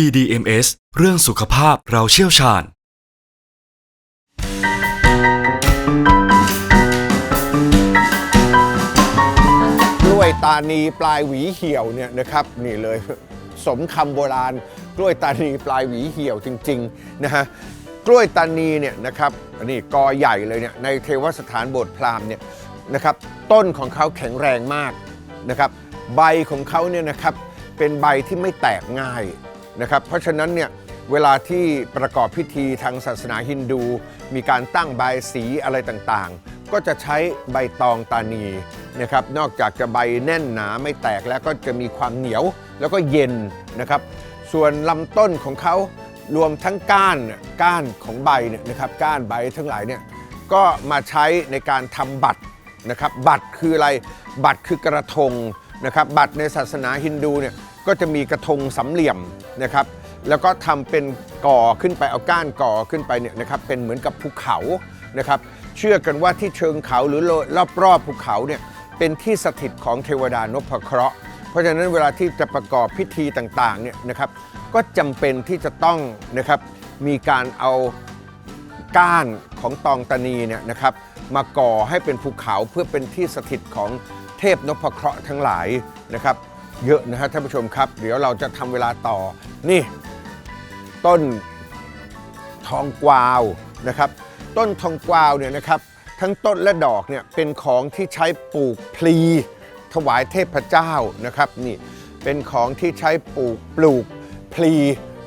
BDMS เรื่องสุขภาพเราเชี่ยวชาญ กล้วยตานีปลายหวีเหี่ยวเนี่ยนะครับนี่เลย สมคำโบราณ กล้วยตานีปลายหวีเหี่ยวจริงๆนะฮะกล้วยตานีเนี่ยนะครับอันนี้กอใหญ่เลยเนี่ยในเทวสถานโบสถ์พราหมณ์เนี่ยนะครับต้นของเขาแข็งแรงมากนะครับใบของเขาเนี่ยนะครับเป็นใบที่ไม่แตกง่าย นะครับเพราะฉะนั้นเนี่ยเวลาที่ประกอบพิธีทางศาสนาฮินดู มีการตั้งใบสีอะไรต่างๆ ก็จะใช้ใบตองตานีนะครับนอกจากจะใบแน่นหนาไม่แตกแล้วก็จะมีความเหนียวแล้วก็เย็นนะครับส่วนลำต้นของเขารวมทั้งก้านก้านของใบเนี่ยนะครับก้านใบทั้งหลายเนี่ยก็มาใช้ในการทำบัตรนะครับบัตรคืออะไรบัตรคือกระทงนะครับบัตรในศาสนาฮินดูเนี่ย ก็จะมีกระทงสามเหลี่ยมนะครับ แล้วก็ทำเป็นก่อขึ้นไปเอาก้านก่อขึ้นไปเนี่ยนะครับเป็นเหมือนกับภูเขานะครับ เชื่อกันว่าที่เชิงเขาหรือรอบๆภูเขาเนี่ยเป็นที่สถิตของเทวดานพเคราะห์เพราะฉะนั้นเวลาที่จะประกอบพิธีต่างๆเนี่ยนะครับก็จำเป็นที่จะต้องนะครับมีการเอาก้านของตองตานีเนี่ยนะครับมาก่อให้เป็นภูเขาเพื่อเป็นที่สถิตของเทพนพเคราะห์ทั้งหลายนะครับ เยอะนะฮะท่านผู้ชมครับ เดี๋ยวเราจะทำเวลาต่อ นี่ ต้นทองกวาวนะครับ ต้นทองกวาวเนี่ยนะครับ ทั้งต้นและดอกเนี่ยเป็นของที่ใช้ปลูกพลี ถวายเทพเจ้านะครับนี่เป็นของที่ใช้ปลูกปลูกพลี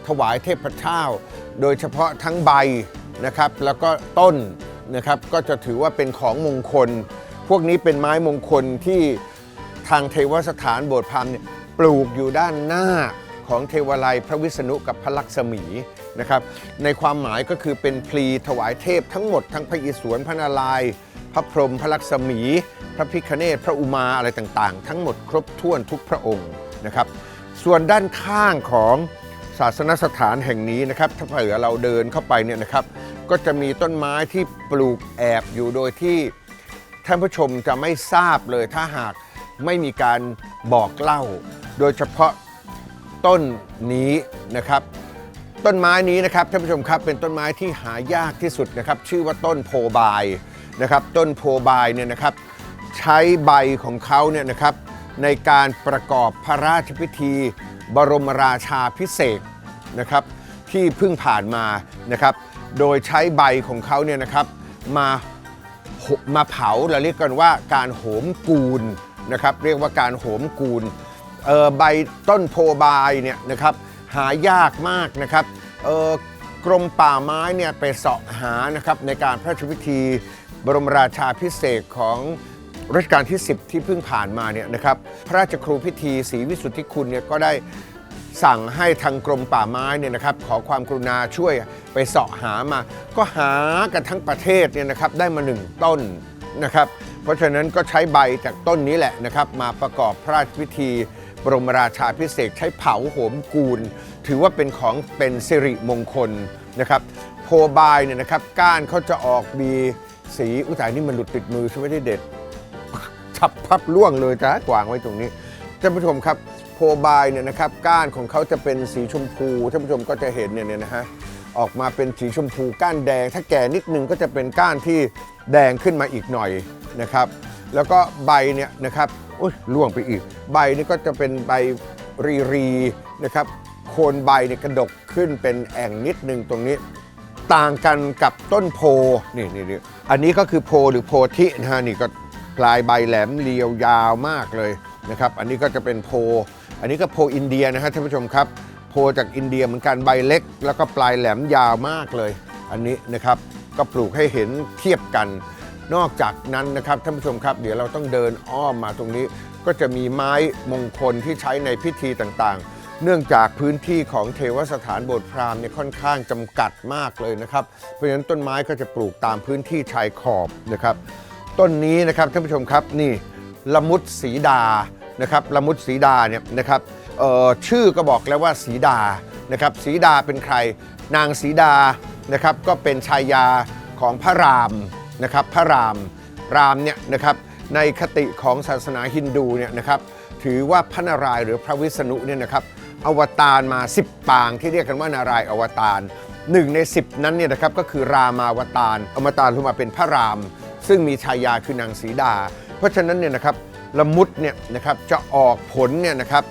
ถวายเทพเจ้า โดยเฉพาะทั้งใบนะครับ แล้วก็ต้นนะครับก็จะถือว่าเป็นของมงคล พวกนี้เป็นไม้มงคลที่ ทางเทวสถานโบสถ์พราหมณ์เนี่ยปลูกอยู่ด้านหน้าของเทวาลัยพระวิษณุกับพระลักษมีนะครับ ในความหมายก็คือเป็นพลีถวายเทพทั้งหมดทั้งพระอิศวรพระนารายณ์พระพรหมพระลักษมี พระพิคเนศพระอุมาอะไรต่างๆ ทั้งหมดครบถ้วนทุกพระองค์นะครับ ส่วนด้านข้างของศาสนสถานแห่งนี้นะครับ ถ้าเผื่อเราเดินเข้าไปเนี่ยนะครับ ก็จะมีต้นไม้ที่ปลูกแอบอยู่โดยที่ท่านผู้ชมจะไม่ทราบเลยถ้าหาก ไม่มีการบอกเล่า โดยเฉพาะต้นนี้นะครับ ต้นไม้นี้นะครับท่านผู้ชมครับเป็นต้นไม้ที่หายากที่สุดนะครับ ชื่อว่าต้นโพบายนะครับ ต้นโพบายเนี่ยนะครับใช้ใบของเขาเนี่ยนะครับในการประกอบพระราชพิธี บรมราชาพิเศษนะครับที่เพิ่งผ่านมานะครับ โดยใช้ใบของเขาเนี่ยนะครับมามาเผาเราเรียกกันว่าการโหมกูล นะครับเรียกว่าการโหมกูลใบต้นโพบายเนี่ยนะครับหายากมากนะครับกรมป่าไม้เนี่ยไปเสาะหานะครับในการพระราชพิธีบรมราชาพิเศษของรัชกาลที่ 10 ที่เพิ่งผ่านมาเนี่ยนะครับพระราชครูพิธีศรีวิสุทธิคุณเนี่ยก็ได้สั่งให้ทางกรมป่าไม้เนี่ยนะครับขอความกรุณาช่วยไปเสาะหามา ก็หากันทั้งประเทศเนี่ยนะครับได้มาหนึ่งต้น นะครับ เพราะฉะนั้นก็ใช้ใบจากต้นนี้แหละนะครับ มาประกอบพระราชพิธี บรมราชาพิเศษใช้เผาโหมกูล ถือว่าเป็นของเป็นสิริมงคลนะครับโพบายเนี่ยนะครับก้านเขาจะออกมีสีอุยตายนี่มันหลุดติดมือใช่ไหมได้เด็ดฉับพับล่วงเลยจ้ากวางไว้ตรงนี้ท่านผู้ชมครับโพบายเนี่ยนะครับก้านของเขาจะเป็นสีชมพูท่านผู้ชมก็จะเห็นเนี่ยนะฮะ ออกมาเป็นสีชมพูก้านแดง ถ้าแก่นิดนึงก็จะเป็นก้านที่แดงขึ้นมาอีกหน่อยนะครับ แล้วก็ใบเนี่ยนะครับอุ้ยล่วงไปอีก ใบนี่ก็จะเป็นใบรีรีๆนะครับโคนใบเนี่ยกระดกขึ้นเป็นแอ่งนิดนึงตรงนี้ ต่างกันกับต้นโพนี่นี่นี่อันนี้ก็คือโพหรือโพธินะฮะนี่ก็ปลายใบแหลมเรียวยาวมากเลยนะครับ อันนี้ก็จะเป็นโพ อันนี้ก็โพอินเดียนะฮะท่านผู้ชมครับ โพจากอินเดียเหมือนกันใบเล็ก แล้วก็ปลายแหลมยาวมากเลย อันนี้นะครับก็ปลูกให้เห็นเทียบกัน นอกจากนั้นนะครับท่านผู้ชมครับ เดี๋ยวเราต้องเดินอ้อมมาตรงนี้ ก็จะมีไม้มงคลที่ใช้ในพิธีต่างๆ เนื่องจากพื้นที่ของเทวสถานโบสถ์พราหมณ์เนี่ยค่อนข้างจำกัดมากเลยนะครับเพราะฉะนั้นต้นไม้ก็จะปลูกตามพื้นที่ชายขอบนะครับต้นนี้นะครับท่านผู้ชมครับนี่ละมุดสีดานะครับละมุดสีดาเนี่ยนะครับ ชื่อก็บอกแล้วว่าสีดานะครับสีดาเป็นใคร นางสีดานะครับก็เป็นชายาของพระรามนะครับพระรามรามเนี่ยนะครับในคติของศาสนาฮินดูเนี่ยนะครับถือว่าพระนารายณ์หรือพระวิษณุเนี่ยนะครับอวตารมา 10 ปางที่เรียกกันว่านารายณ์อวตารหนึ่งใน 10 นั้นเนี่ยนะครับก็คือรามาวตารอวตารลงมาเป็นพระราม ซึ่งมีชายาคือนางสีดา เพราะฉะนั้นเนี่ยนะครับละมุดเนี่ยนะครับจะออกผลเนี่ยนะครับ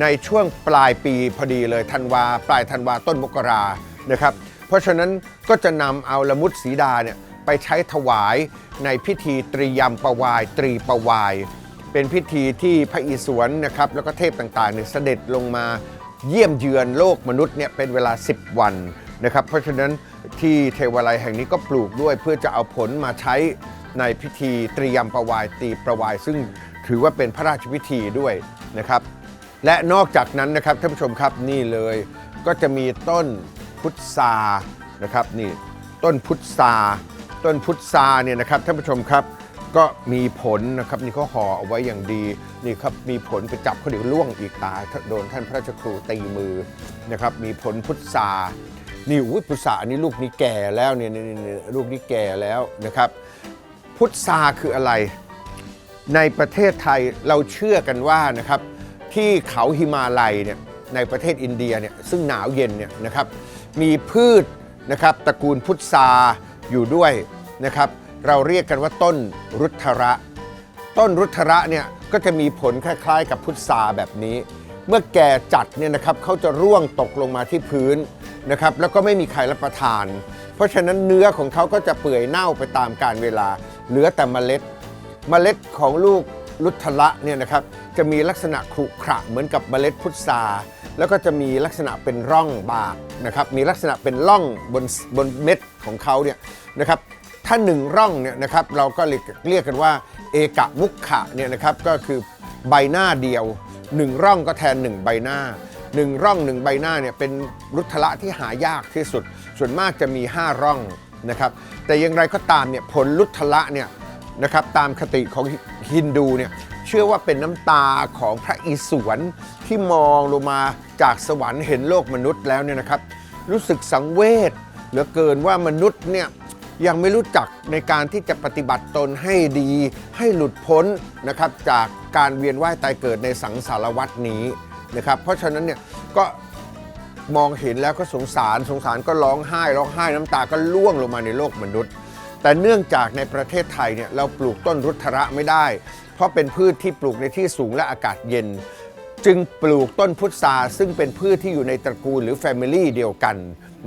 ในช่วงปลายปีพอดีเลยธันวาปลายธันวาต้นมกรานะครับ เพราะฉะนั้นก็จะนำเอาละมุดสีดาเนี่ยไปใช้ถวายในพิธีตรียมประวาย ตรีประวาย เป็นพิธีที่พระอิศวรนะครับแล้วก็เทพต่างๆเนี่ยเสด็จลงมาเยี่ยมเยือนโลกมนุษย์เนี่ยเป็นเวลา 10 วันนะครับเพราะฉะนั้นที่เทวาลัยแห่งนี้ก็ปลูกด้วยเพื่อจะเอาผลมาใช้ในพิธีตรียมประวายตีประวาย ซึ่งถือว่าเป็นพระราชพิธีด้วยนะครับ และนอกจากนั้นนะครับท่านผู้ชมครับนี่เลยก็จะมีต้นพุทรานะครับนี่ต้นพุทราต้นพุทราเนี่ยนะครับท่านผู้ชมครับก็มีผลนะครับนี่เขาห่อเอาไว้อย่างดีนี่ครับมีผลไปจับเขาเดี๋ยวล่วงอีกตาโดนท่านพระราชครูตีมือนะครับมีผลพุทรานี่อุ้ยพุทราอันนี้ลูกนี้แก่แล้วเนี่ยนี่นี่ลูกนี้แก่แล้วนะครับ พุทราคืออะไร ในประเทศไทยเราเชื่อกันว่านะครับ ที่เขาหิมาลัยเนี่ยในประเทศอินเดียเนี่ยซึ่งหนาวเย็นเนี่ยนะครับมีพืชนะครับตระกูลพุทราอยู่ด้วยนะครับเราเรียกกันว่าต้นรุทระ ต้นรุทระเนี่ยก็จะมีผลคล้ายๆ กับพุทราแบบนี้ เมื่อแก่จัดเนี่ยนะครับเขาจะร่วงตกลงมาที่พื้นนะครับแล้วก็ไม่มีใครรับประทาน เพราะฉะนั้นเนื้อของเขาก็จะเปื่อยเน่าไปตามกาลเวลา เหลือแต่เมล็ด เมล็ดของลูก ลุทละเนี่ยนะครับจะมีลักษณะขรุขระเหมือนกับเมล็ดพุทราแล้วก็จะมีลักษณะเป็นร่องบากนะครับมีลักษณะเป็นร่องบนบนเม็ดของเขาเนี่ยนะครับถ้าหนึ่งร่องเนี่ยนะครับเราก็เรียกเรียกกันว่าเอกะมุขขะเนี่ยนะครับก็คือใบหน้าเดียวหนึ่งร่องก็แทนหนึ่งใบหน้าหนึ่งร่องหนึ่งใบหน้าเนี่ยเป็นรุทละที่หายากที่สุด ส่วนมากจะมี 5 ร่องนะครับแต่อย่างไรก็ตามเนี่ยผลรุทละเนี่ย นะครับตามคติของฮินดูเนี่ยเชื่อว่าเป็นน้ำตาของพระอิศวรที่มองลงมาจากสวรรค์เห็นโลกมนุษย์แล้วเนี่ยนะครับ รู้สึกสังเวชเหลือเกินว่ามนุษย์เนี่ยยังไม่รู้จักในการที่จะปฏิบัติตนให้ดี ให้หลุดพ้นนะครับจากการเวียนว่ายตายเกิดในสังสารวัฏนี้นะครับ เพราะฉะนั้นเนี่ยก็มองเห็นแล้วก็สงสารสงสารก็ร้องไห้ร้องไห้น้ำตาก็ล่วงลงมาในโลกมนุษย์ แต่เนื่องจากในประเทศไทยเนี่ยเราปลูกต้นรุทระไม่ได้ เพราะเป็นพืชที่ปลูกในที่สูงและอากาศเย็น จึงปลูกต้นพุทราซึ่งเป็นพืชที่อยู่ในตระกูลหรือแฟมิลี่เดียวกัน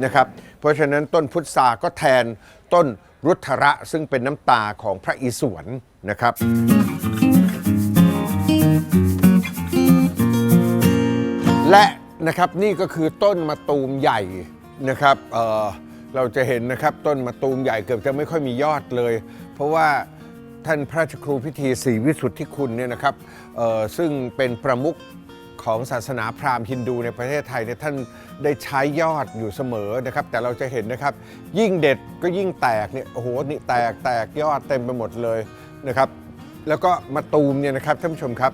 นะครับเพราะฉะนั้นต้นพุทราก็แทนต้นรุทระซึ่งเป็นน้ำตาของพระอิศวรนะครับและนะครับนี่ก็คือต้นมะตูมใหญ่นะครับ เราจะเห็นนะครับต้นมะตูมใหญ่เกือบจะไม่ค่อยมียอดเลย เพราะว่าท่านพระราชครูพิธีศรีวิสุทธิคุณเนี่ยนะครับซึ่งเป็นประมุขของศาสนาพราหมณ์ฮินดูในประเทศไทยเนี่ยท่านได้ใช้ยอดอยู่เสมอนะครับ แต่เราจะเห็นนะครับ ยิ่งเด็ดก็ยิ่งแตกเนี่ยโอ้โหนี่แตกแตกยอดเต็มไปหมดเลยนะครับ แล้วก็มะตูมเนี่ยนะครับท่านผู้ชมครับ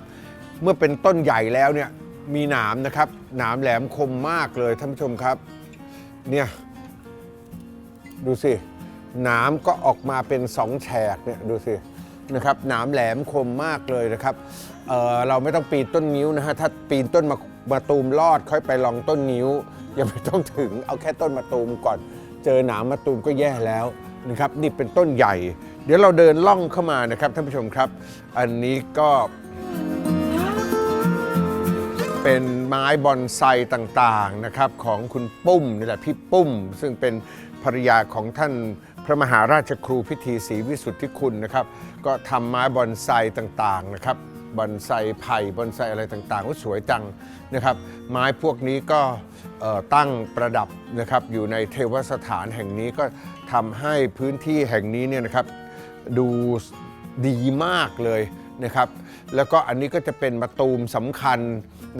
เมื่อเป็นต้นใหญ่แล้วเนี่ยมีหนามนะครับหนามแหลมคมมากเลยท่านผู้ชมครับเนี่ย ดูสิหนามก็ออกมาเป็นสองแฉกเนี่ยดูสินะครับหนามแหลมคมมากเลยนะครับเเราไม่ต้องปีนต้นนิ้วนะฮะถ้าปีนต้นมามาตูมลอดค่อยไปลองต้นนิ้วยังไม่ต้องถึงเอาแค่ต้นมาตูมก่อน เจอหนามมาตูมก็แย่แล้วนะครับนี่เป็นต้นใหญ่ เดี๋ยวเราเดินล่องเข้ามานะครับท่านผู้ชมครับ อันนี้ก็เป็นไม้บอนไซต่างๆนะครับของคุณปุ้มนี่แหละพี่ปุ้ม ซึ่งเป็น ภรรยาของท่านพระมหาราชครูพิธีศรีวิสุทธิคุณนะครับ ก็ทำไม้บอนไซต่างๆนะครับบอนไซไผ่บอนไซอะไรต่างๆก็สวยจังนะครับ ไม้พวกนี้ก็ตั้งประดับนะครับอยู่ในเทวสถานแห่งนี้ก็ทำให้พื้นที่แห่งนี้เนี่ยนะครับดูดีมากเลยนะครับ แล้วก็อันนี้ก็จะเป็นมะตูมสำคัญ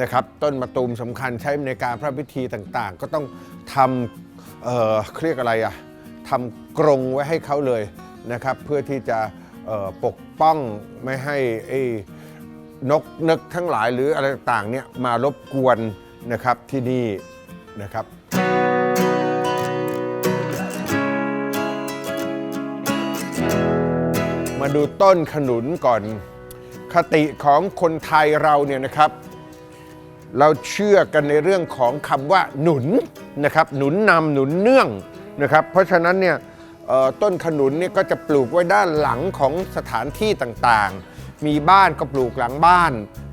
นะครับ ต้นมะตูมสำคัญใช้ในการพระพิธีต่างๆ ก็ต้องทำ เอ่อเครียกอะไรอะทำกรงไว้ให้เขาเลยนะครับ เพื่อที่จะปกป้องไม่ให้นกนึกทั้งหลายหรืออะไรต่างเนี่ยมารบกวนนะครับที่นี่นะครับมาดูต้นขนุนก่อน คติของคนไทยเราเนี่ยนะครับ เราเชื่อกันในเรื่องของคำว่าหนุน นะครับหนุนนำหนุนเนื่องนะครับเพราะฉะนั้นเนี่ยต้นขนุนเนี่ยก็จะปลูกไว้ด้านหลังของสถานที่ต่างๆ มีบ้านก็ปลูกหลังบ้าน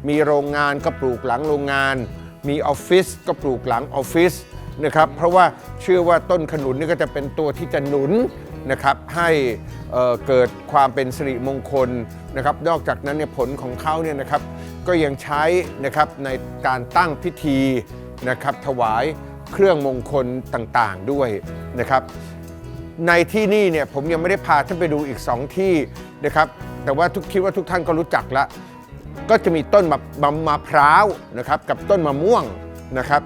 มีโรงงานก็ปลูกหลังโรงงาน มีออฟฟิศก็ปลูกหลังออฟฟิศนะครับเพราะว่าเชื่อว่าต้นขนุนนี่ก็จะเป็นตัวที่จะหนุนนะครับให้เกิดความเป็นสิริมงคลนะครับนอกจากนั้นเนี่ยผลของเขาเนี่ยนะครับก็ยังใช้นะครับในการตั้งพิธีนะครับถวาย เครื่องมงคลต่างๆด้วยนะครับ ในที่นี่เนี่ยผมยังไม่ได้พาท่านไปดูอีก 2 ที่นะครับ แต่ว่าทุกคิดว่าทุกท่านก็รู้จักละก็จะมีต้นมะมะมะพร้าวนะครับกับต้นมะม่วงนะครับ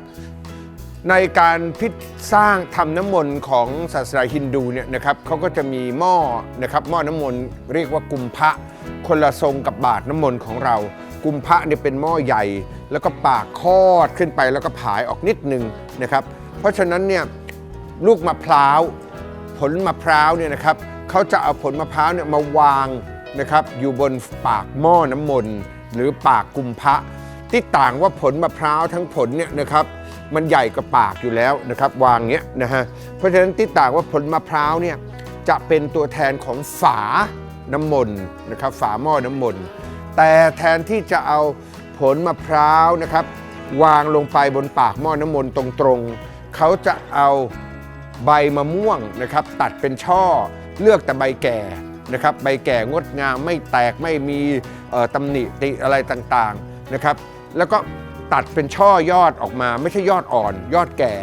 ในการพิธีสร้างทำน้ำมนต์ของศาสนาฮินดูเนี่ยนะครับเขาก็จะมีหม้อนะครับหม้อน้ำมนต์เรียกว่ากุมพะคนละทรงกับบาทน้ำมนต์ของเรา กุมพะเนี่ยเป็นหม้อใหญ่ แล้วก็ปากคอดขึ้นไปแล้วก็ผายออกนิดนึงนะครับ เพราะฉะนั้นเนี่ยลูกมะพร้าวผลมะพร้าวเนี่ยนะครับเขาจะเอาผลมะพร้าวเนี่ยมาวางนะครับอยู่บนปากหม้อน้ำมนต์หรือปากกุมพะที่ต่างว่าผลมะพร้าวทั้งผลเนี่ยนะครับมันใหญ่กว่าปากอยู่แล้วนะครับวางเงี้ยนะฮะเพราะฉะนั้นที่ต่างว่าผลมะพร้าวเนี่ยจะเป็นตัวแทนของฝาน้ำมนต์นะครับฝาหม้อน้ำมนต์ แต่แทนที่จะเอาผลมะพร้าวนะครับ วางลงไปบนปากหม้อน้ำมนต์ตรงๆ เขาจะเอาใบมะม่วงนะครับ ตัดเป็นช่อเลือกแต่ใบแก่นะครับ ใบแก่งดงามไม่แตกไม่มีตำหนิติอะไรต่างๆนะครับ แล้วก็ตัดเป็นช่อยอดออกมา ไม่ใช่ยอดอ่อน ยอดแก่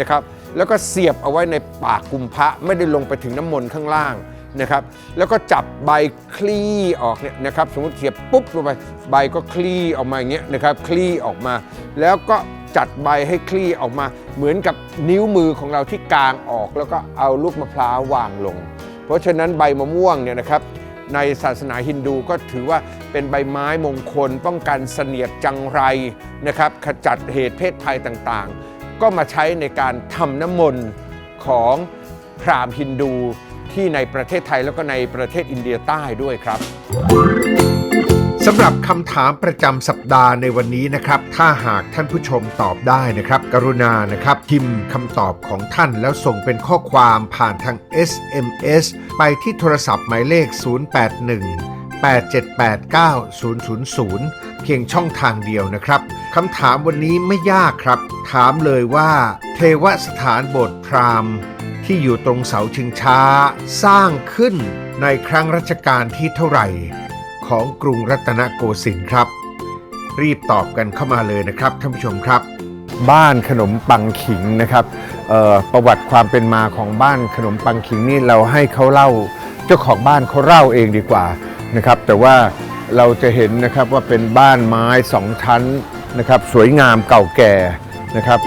นะครับ แล้วก็เสียบเอาไว้ในปากกุมพระไม่ได้ลงไปถึงน้ำมนต์ข้างล่าง นะครับแล้วก็จับใบคลี่ออกเนี่ยนะครับสมมติเสียบปุ๊บลงไปใบก็คลี่ออกมาอย่างเงี้ยนะครับคลี่ออกมา แล้วก็จัดใบให้คลี่ออกมา เหมือนกับนิ้วมือของเราที่กางออก แล้วก็เอาลูกมะพร้าววางลง เพราะฉะนั้นใบมะม่วงเนี่ยนะครับในศาสนาฮินดูก็ถือว่าเป็นใบไม้มงคล ป้องกันเสนียดจังไรนะครับขจัดเหตุเพศภัยต่างๆ ก็มาใช้ในการทำน้ำมนต์ของพราหมณ์ฮินดู ที่ในประเทศไทยแล้วก็ในประเทศอินเดียใต้ด้วยครับ สำหรับคำถามประจำสัปดาห์ในวันนี้นะครับ ถ้าหากท่านผู้ชมตอบได้นะครับ กรุณานะครับพิมพ์คำตอบของท่านแล้วส่งเป็นข้อความผ่านทาง SMS ไปที่โทรศัพท์หมายเลข 081 8789000 เพียงช่องทางเดียวนะครับคำถามวันนี้ไม่ยากครับ ถามเลยว่า เทวสถานโบสถ์พราหมณ์ ที่อยู่ตรงเสาชิงช้า สร้างขึ้นในครั้งรัชกาลที่เท่าไหร่ ของกรุงรัตนโกสินทร์ครับ รีบตอบกันเข้ามาเลยนะครับท่านผู้ชมครับ บ้านขนมปังขิงนะครับประวัติความเป็นมาของบ้านขนมปังขิงนี่เราให้เขาเล่าเจ้าของบ้านเขาเล่าเองดีกว่านะครับ แต่ว่าเราจะเห็นนะครับว่าเป็นบ้านไม้สองชั้นนะครับ สวยงามเก่าแก่นะครับ